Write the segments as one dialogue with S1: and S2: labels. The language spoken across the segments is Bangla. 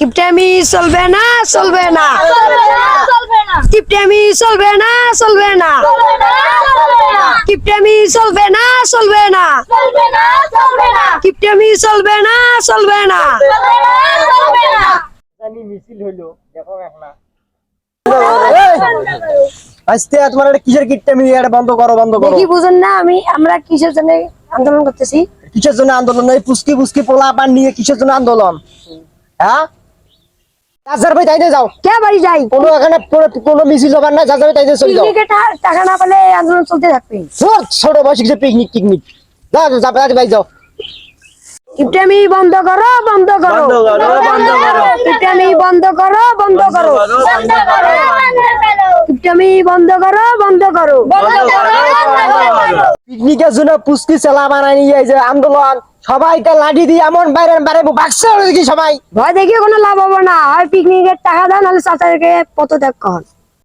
S1: কিপটামি চলবে না চলবে না কিপটামি চলবে না চলবে না কিপটামি চলবে না চলবে না কিপটামি চলবে না চলবে না
S2: মিছিল হইল দেখো এখন
S3: আজকে তোমার একটা কিসের এটা বন্ধ করো বন্ধ করো।
S1: বুঝুন না আমি আমরা কিসের জন্য আন্দোলন করতেছি?
S3: কিসের জন্য আন্দোলন? এই পুস্কি পুস্কি পোলা পান নিয়ে কিসের জন্য আন্দোলন? হ্যাঁ? যার ভাই তাইতে যাও।
S1: কে বাড়ি যাই
S3: কোনো এখানে কোনো- মিছিল হবার না যার তাইতে চলে যাও।
S1: পিকনিকে টাকা না পেলে আন্দোলন চলতে থাকবে।
S3: ছোট ছোট বয়সে কিছু পিকনিক টিকনিক। যাও যাও যাবে ভাই যাও।
S1: বন্ধ করো বন্ধ করো।
S2: বন্ধ করো, বন্ধ করো।
S1: কিপটামি বন্ধ করো বন্ধ করো। বন্ধ করো বন্ধ করো।
S3: পিকনিকের জন্য পুস্কি চেলা বানাই নিয়ে যে আন্দোলন। সবাইকে লাঠি দিয়ে এমন বাইরে বাইরে বাক্সে দেখি সবাই।
S1: ভয় দেখিয়ে কোনো লাভ হবে না। হয় পিকনিকের টাকা নাহলে চাচাকে কর।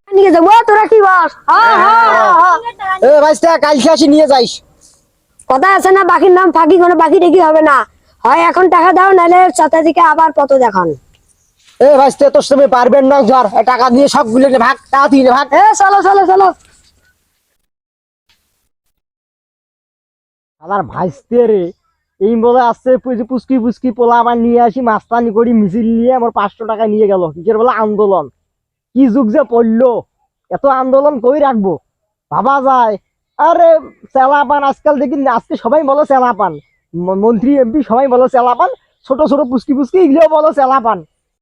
S1: নিয়ে যাব। তোরা কি বস।
S3: এ ভাইস্তা কালকে আসি নিয়ে যাইস।
S1: কথা আছে না বাকির নাম ফাঁকি কোনো বাকি দেখি হবে না। হয় এখন টাকা দাও নাহলে চাচাজিকে আবার পত দেখান
S3: এ ভাইস্তা তোর সময় পারবেন না ধর টাকা দিয়ে সবগুলো ভাগ টাকা দিয়ে ভাগ।
S1: এ চলো চলো চলো।
S3: আমার ভাইস্তে রে এই বলে আসছে পুচকি পুচকি পোলা আবার নিয়ে আসি, মাস্তানি করি, মিছিল নিয়ে আমার পাঁচশো টাকা নিয়ে গেল, কিসের বলে আন্দোলন? কি যুগ যে পড়ল? এত আন্দোলন কই রাখব? ভাবা যায়। আরে চেলাপান আজকাল দেখি আজকে সবাই বলো চেলাপান মন্ত্রী, এমপি সবাই বলো চেলাপান ছোট ছোট পুস্কি পুস্কি এগুলো বলো চেলাপান